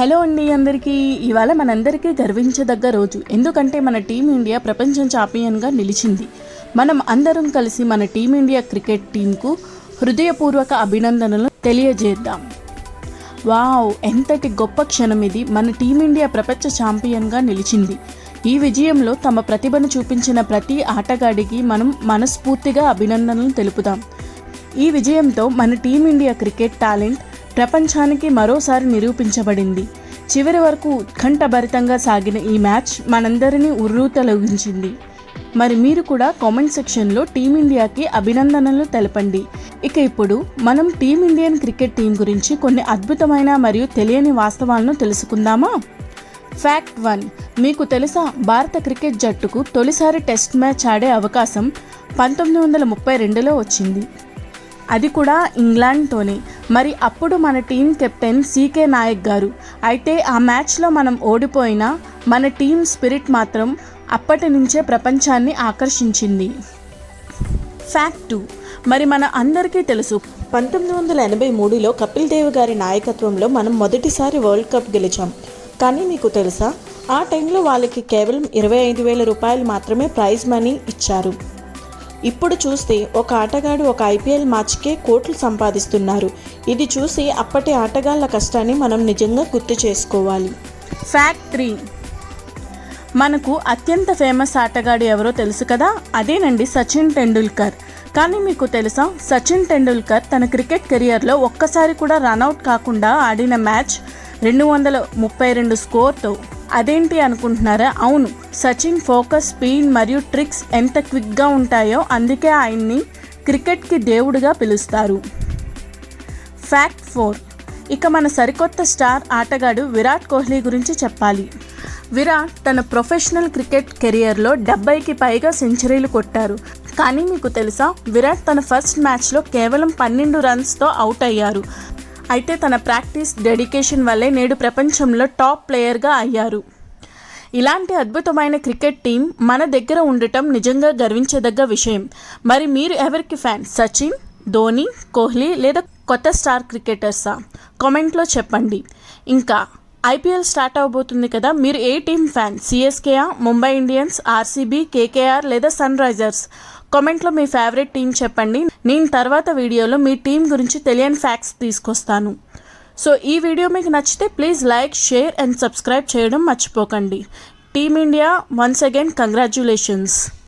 Hello అండి అందరికీ. ఇవాళ మనందరికీ గర్వించదగ్గ రోజు. ఎందుకంటే మన టీమిండియా ప్రపంచ ఛాంపియన్గా నిలిచింది. మనం అందరం కలిసి మన టీమిండియా క్రికెట్ టీంకు హృదయపూర్వక అభినందనలు తెలియజేద్దాం. వావ్ ఎంతటి గొప్ప క్షణం ఇది. మన టీమిండియా ప్రపంచ ఛాంపియన్గా నిలిచింది. ఈ విజయంలో తమ ప్రతిభను చూపించిన ప్రతి ఆటగాడికి మనం మనస్ఫూర్తిగా అభినందనలు తెలుపుదాం. ఈ విజయంతో మన టీమిండియా క్రికెట్ టాలెంట్ ప్రపంచానికి మరోసారి నిరూపించబడింది. చివరి వరకు ఉత్కంఠభరితంగా సాగిన ఈ మ్యాచ్ మనందరినీ ఉర్రూతలొగించింది. మరి మీరు కూడా కామెంట్ సెక్షన్లో టీమిండియాకి అభినందనలు తెలపండి. ఇక ఇప్పుడు మనం టీమిండియన్ క్రికెట్ టీం గురించి కొన్ని అద్భుతమైన మరియు తెలియని వాస్తవాలను తెలుసుకుందామా? ఫ్యాక్ట్ వన్ మీకు తెలుసా భారత క్రికెట్ జట్టుకు తొలిసారి టెస్ట్ మ్యాచ్ ఆడే అవకాశం పంతొమ్మిది వందల ముప్పై రెండులో వచ్చింది. అది కూడా ఇంగ్లాండ్తోనే. మరి అప్పుడు మన టీం కెప్టెన్ సీకే నాయక్ గారు. అయితే ఆ మ్యాచ్లో మనం ఓడిపోయినా మన టీం స్పిరిట్ మాత్రం అప్పటి నుంచే ప్రపంచాన్ని ఆకర్షించింది. Fact two. మరి మన అందరికీ తెలుసు పంతొమ్మిది వందల ఎనభై మూడులో కపిల్ దేవ్ గారి నాయకత్వంలో మనం మొదటిసారి వరల్డ్ కప్ గెలిచాం. కానీ మీకు తెలుసా ఆ టైంలో వాళ్ళకి కేవలం ఇరవై ఐదు వేల రూపాయలు మాత్రమే ప్రైజ్ మనీ ఇచ్చారు. ఇప్పుడు చూస్తే ఒక ఆటగాడు ఒక ఐపీఎల్ మ్యాచ్కే కోట్లు సంపాదిస్తున్నారు. ఇది చూసి అప్పటి ఆటగాళ్ళ కష్టాన్ని మనం నిజంగా గుర్తు చేసుకోవాలి. ఫ్యాక్ట్ త్రీ మనకు అత్యంత ఫేమస్ ఆటగాడు ఎవరో తెలుసు కదా? అదేనండి సచిన్ టెండూల్కర్. కానీ మీకు తెలుసా? సచిన్ టెండూల్కర్ తన క్రికెట్ కెరియర్లో ఒక్కసారి కూడా రన్అట్ కాకుండా ఆడిన మ్యాచ్ రెండు వందల ముప్పై రెండు స్కోర్తో అదేంటి అనుకుంటున్నారా? అవును సచిన్ ఫోకస్ స్పీడ్ మరియు ట్రిక్స్ ఎంత క్విక్గా ఉంటాయో అందుకే ఆయన్ని క్రికెట్కి దేవుడిగా పిలుస్తారు. Fact four. ఇక మన సరికొత్త స్టార్ ఆటగాడు విరాట్ కోహ్లీ గురించి చెప్పాలి. విరాట్ తన ప్రొఫెషనల్ క్రికెట్ కెరియర్లో డెబ్బైకి పైగా సెంచరీలు కొట్టారు. కానీ మీకు తెలుసా విరాట్ తన ఫస్ట్ మ్యాచ్లో కేవలం పన్నెండు రన్స్తో అవుట్ అయ్యారు. అయితే తన ప్రాక్టీస్ డెడికేషన్ వల్లే నేడు ప్రపంచంలో టాప్ ప్లేయర్గా అయ్యారు. ఇలాంటి అద్భుతమైన క్రికెట్ టీం మన దగ్గర ఉండటం నిజంగా గర్వించదగ్గ విషయం. మరి మీరు ఎవరికి ఫ్యాన్? సచిన్ ధోని కోహ్లీ లేదా కొత్త స్టార్ క్రికెటర్సా? కామెంట్లో చెప్పండి. ఇంకా ఐపీఎల్ స్టార్ట్ అవబోతుంది కదా. మీరు ఏ టీం ఫ్యాన్? సిఎస్కేఆ ముంబై ఇండియన్స్ ఆర్సీబీ కేకేఆర్ లేదా సన్ రైజర్స్? కామెంట్లో మీ ఫేవరెట్ టీం చెప్పండి. నేను తర్వాత వీడియోలో మీ టీం గురించి తెలియని ఫ్యాక్ట్స్ తీసుకొస్తాను. సో ఈ వీడియో మీకు నచ్చితే please like share and subscribe చేయడం మర్చిపోకండి. Team India once again congratulations